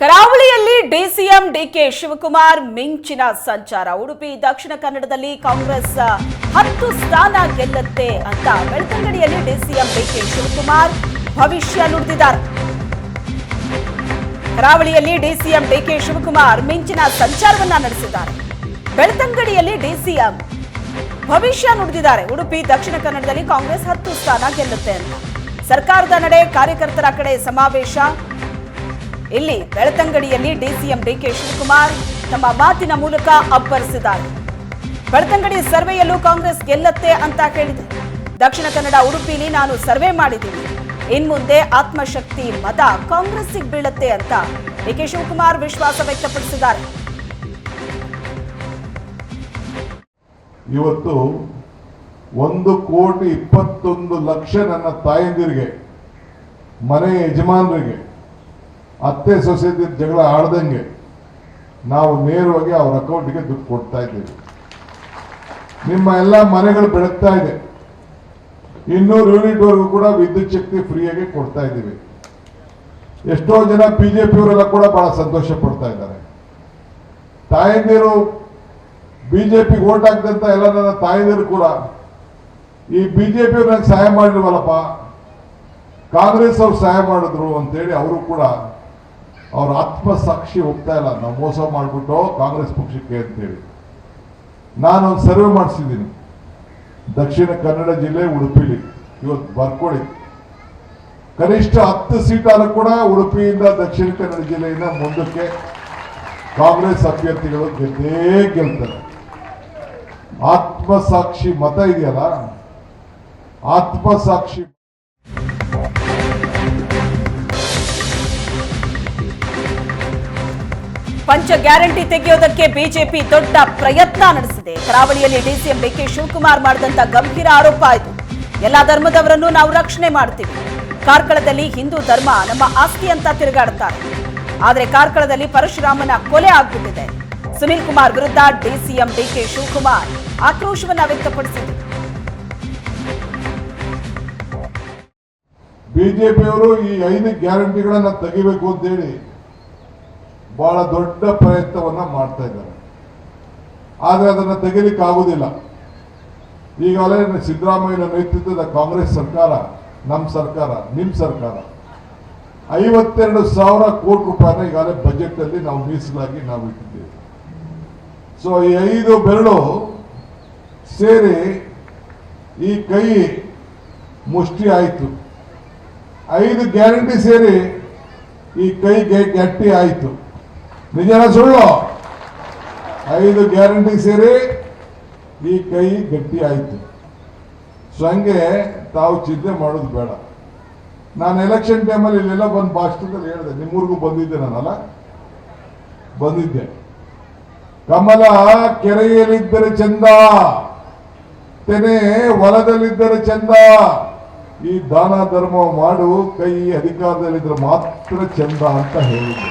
ಕರಾವಳಿಯಲ್ಲಿ DCM DK Shivakumar ಮಿಂಚಿನ ಸಂಚಾರ. ಉಡುಪಿ, ದಕ್ಷಿಣ ಕನ್ನಡದಲ್ಲಿ ಕಾಂಗ್ರೆಸ್ ಹತ್ತು ಸ್ಥಾನ ಗೆಲ್ಲುತ್ತೆ ಅಂತ ಬೆಳ್ತಂಗಡಿಯಲ್ಲಿ ಡಿಸಿಎಂ ಡಿಕೆ ಶಿವಕುಮಾರ್ ಭವಿಷ್ಯ ನುಡಿದಿದ್ದಾರೆ. ಕರಾವಳಿಯಲ್ಲಿ ಡಿಸಿಎಂ ಡಿಕೆ ಶಿವಕುಮಾರ್ ಮಿಂಚಿನ ಸಂಚಾರವನ್ನ ನಡೆಸಿದ್ದಾರೆ. ಬೆಳ್ತಂಗಡಿಯಲ್ಲಿ ಡಿಸಿಎಂ ಭವಿಷ್ಯ ನುಡಿದಿದ್ದಾರೆ. ಉಡುಪಿ, ದಕ್ಷಿಣ ಕನ್ನಡದಲ್ಲಿ ಕಾಂಗ್ರೆಸ್ ಹತ್ತು ಸ್ಥಾನ ಗೆಲ್ಲುತ್ತೆ ಅಂತ. ಸರ್ಕಾರದ ನಡೆ ಕಾರ್ಯಕರ್ತರ ಕಡೆ ಸಮಾವೇಶ. ಇಲ್ಲಿ ಬೆಳ್ತಂಗಡಿಯಲ್ಲಿ ಡಿಸಿಎಂ ಡಿಕೆ ಶಿವಕುಮಾರ್ ತಮ್ಮ ಮಾತಿನ ಮೂಲಕ ಅಬ್ಬರಿಸಿದ್ದಾರೆ. ಬೆಳ್ತಂಗಡಿ ಸರ್ವೆಯಲ್ಲೂ ಕಾಂಗ್ರೆಸ್ ಗೆಲ್ಲತ್ತೆ ಅಂತ ಹೇಳಿದೆ. ದಕ್ಷಿಣ ಕನ್ನಡ ಉಡುಪಿಲಿ ನಾನು ಸರ್ವೆ ಮಾಡಿದ್ದೀನಿ. ಇನ್ಮುಂದೆ ಆತ್ಮಶಕ್ತಿ ಮತ ಕಾಂಗ್ರೆಸ್ಸಿಗೆ ಬೀಳತ್ತೆ ಅಂತ ಡಿಕೆ ಶಿವಕುಮಾರ್ ವಿಶ್ವಾಸ ವ್ಯಕ್ತಪಡಿಸಿದ್ದಾರೆ. ಇವತ್ತು ಒಂದು ಕೋಟಿ ಇಪ್ಪತ್ತೊಂದು ಲಕ್ಷ ನನ್ನ ತಾಯಂದಿರಿಗೆ, ಮನೆ ಯಜಮಾನರಿಗೆ ಅತ್ತೆ ಸೊಸೆ ಜಗಳ ಆಡ್ದಂಗೆ ನಾವು ನೇರವಾಗಿ ಅವ್ರ ಅಕೌಂಟ್ಗೆ ದುಡ್ಡು ಕೊಡ್ತಾ ಇದ್ದೀವಿ. ನಿಮ್ಮ ಎಲ್ಲ ಮನೆಗಳು ಬೆಳಗ್ತಾ ಇದೆ. ಇನ್ನೂರು ಯೂನಿಟ್ವರೆಗೂ ಕೂಡ ವಿದ್ಯುತ್ ಶಕ್ತಿ ಫ್ರೀಯಾಗಿ ಕೊಡ್ತಾ ಇದ್ದೀವಿ. ಎಷ್ಟೋ ಜನ ಬಿ ಜೆ ಪಿಯವರೆಲ್ಲ ಕೂಡ ಬಹಳ ಸಂತೋಷ ಪಡ್ತಾ ಇದ್ದಾರೆ. ತಾಯಂದಿರು ಬಿಜೆಪಿಗೆ ಓಟ್ ಹಾಕ್ದಂತ ಎಲ್ಲ ನನ್ನ ತಾಯಂದಿರು ಕೂಡ, ಈ ಬಿಜೆಪಿ ನನಗೆ ಸಹಾಯ ಮಾಡಿಲ್ವಲ್ಲಪ್ಪ, ಕಾಂಗ್ರೆಸ್ ಅವ್ರು ಸಹಾಯ ಮಾಡಿದ್ರು ಅಂತೇಳಿ ಅವರು ಕೂಡ ಅವ್ರ ಆತ್ಮಸಾಕ್ಷಿ ಹೋಗ್ತಾ ಇಲ್ಲ. ನಾವು ಮೋಸ ಮಾಡಿಬಿಟ್ಟು ಕಾಂಗ್ರೆಸ್ ಪಕ್ಷಕ್ಕೆ ಅಂತೇಳಿ ನಾನು ಒಂದು ಸರ್ವೆ ಮಾಡಿಸಿದ್ದೀನಿ. ದಕ್ಷಿಣ ಕನ್ನಡ ಜಿಲ್ಲೆ ಉಡುಪಿಲಿ. ಇವತ್ತು ಬರ್ಕೊಳ್ಳಿ ಕನಿಷ್ಠ ಹತ್ತು ಸೀಟಾರು ಕೂಡ ಉಡುಪಿಯಿಂದ ದಕ್ಷಿಣ ಕನ್ನಡ ಜಿಲ್ಲೆಯಿಂದ ಮುಂದಕ್ಕೆ ಕಾಂಗ್ರೆಸ್ ಅಭ್ಯರ್ಥಿಗಳು ಗೆದ್ದೇ ಗೆಲ್ತಾರೆ. ಆತ್ಮಸಾಕ್ಷಿ ಮತ ಇದೆಯಲ್ಲ? ಆತ್ಮಸಾಕ್ಷಿ ಪಂಚ ಗ್ಯಾರಂಟಿ ತೆಗೆಯೋದಕ್ಕೆ ಬಿಜೆಪಿ ದೊಡ್ಡ ಪ್ರಯತ್ನ ನಡೆಸಿದೆ. ಕರಾವಳಿಯಲ್ಲಿ ಡಿಸಿಎಂ ಡಿಕೆ ಶಿವಕುಮಾರ್ ಮಾಡಿದಂತ ಗಂಭೀರ ಆರೋಪ ಆಯಿತು ಎಲ್ಲ ಧರ್ಮದವರನ್ನು ನಾವು ರಕ್ಷಣೆ ಮಾಡ್ತೀವಿ. ಕಾರ್ಕಳದಲ್ಲಿ ಹಿಂದೂ ಧರ್ಮ ನಮ್ಮ ಆಸ್ತಿ ಅಂತ ತಿರುಗಾಡ್ತಾರೆ ಆದರೆ ಕಾರ್ಕಳದಲ್ಲಿ ಪರಶುರಾಮನ ಕೊಲೆ ಆಗ್ಬಿಟ್ಟಿದೆ. ಸುನೀಲ್ ಕುಮಾರ್ ವಿರುದ್ಧ ಡಿಸಿಎಂ ಡಿಕೆ ಶಿವಕುಮಾರ್ ಆಕ್ರೋಶವನ್ನ ವ್ಯಕ್ತಪಡಿಸಿದರು. ಬಿಜೆಪಿಯವರು ಈ ಐದು ಗ್ಯಾರಂಟಿಗಳನ್ನ ತೆಗಿಬೇಕು ಅಂತೇಳಿ ಬಹಳ ದೊಡ್ಡ ಪ್ರಯತ್ನವನ್ನ ಮಾಡ್ತಾ ಇದ್ದಾರೆ. ಆದರೆ ಅದನ್ನ ತೆಗಿಲಿಕ್ಕೆ ಆಗುದಿಲ್ಲ. ಈಗಾಗಲೇ ಸಿದ್ದರಾಮಯ್ಯ ನೇತೃತ್ವದ ಕಾಂಗ್ರೆಸ್ ಸರ್ಕಾರ ನಮ್ಮ ಸರ್ಕಾರ ನಿಮ್ಮ ಸರ್ಕಾರ ಐವತ್ತೆರಡು ಸಾವಿರ ಕೋಟಿ ರೂಪಾಯಿನ ಈಗಾಗಲೇ ಬಜೆಟ್ ಅಲ್ಲಿ ನಾವು ಮೀಸಲಾಗಿ ನಾವು ಇಟ್ಟಿದ್ದೇವೆ. ಸೊ ಈ ಐದು ಬೆರಳು ಸೇರಿ ಈ ಕೈ ಮುಷ್ಟಿ ಆಯಿತು. ಐದು ಗ್ಯಾರಂಟಿ ಸೇರಿ ಈ ಕೈ ಗಟ್ಟಿ ಆಯಿತು. ನಿಜನ ಸುಳ್ಳು. ಐದು ಗ್ಯಾರಂಟಿ ಸೇರಿ ಈ ಕೈ ಗಟ್ಟಿ ಆಯಿತು. ಸೊ ತಾವು ಚಿಂತೆ ಮಾಡೋದು ಬೇಡ. ನಾನು ಎಲೆಕ್ಷನ್ ಟೈಮಲ್ಲಿ ಇಲ್ಲೆಲ್ಲ ಬಂದು ಭಾಷಣದಲ್ಲಿ ಹೇಳಿದೆ ನಿಮ್ಮೂರಿಗೂ ಬಂದಿದ್ದೆ ನಾನಲ್ಲ. ಬಂದಿದ್ದೆ. ಕಮಲ ಕೆರೆಯಲ್ಲಿದ್ದರೆ ಚಂದ, ತೆನೆ ಹೊಲದಲ್ಲಿದ್ದರೆ ಚಂದ. ಈ ದಾನ ಧರ್ಮ ಮಾಡು, ಕೈ ಅಧಿಕಾರದಲ್ಲಿದ್ದರೆ ಮಾತ್ರ ಚಂದ ಅಂತ ಹೇಳಿದ್ದೆ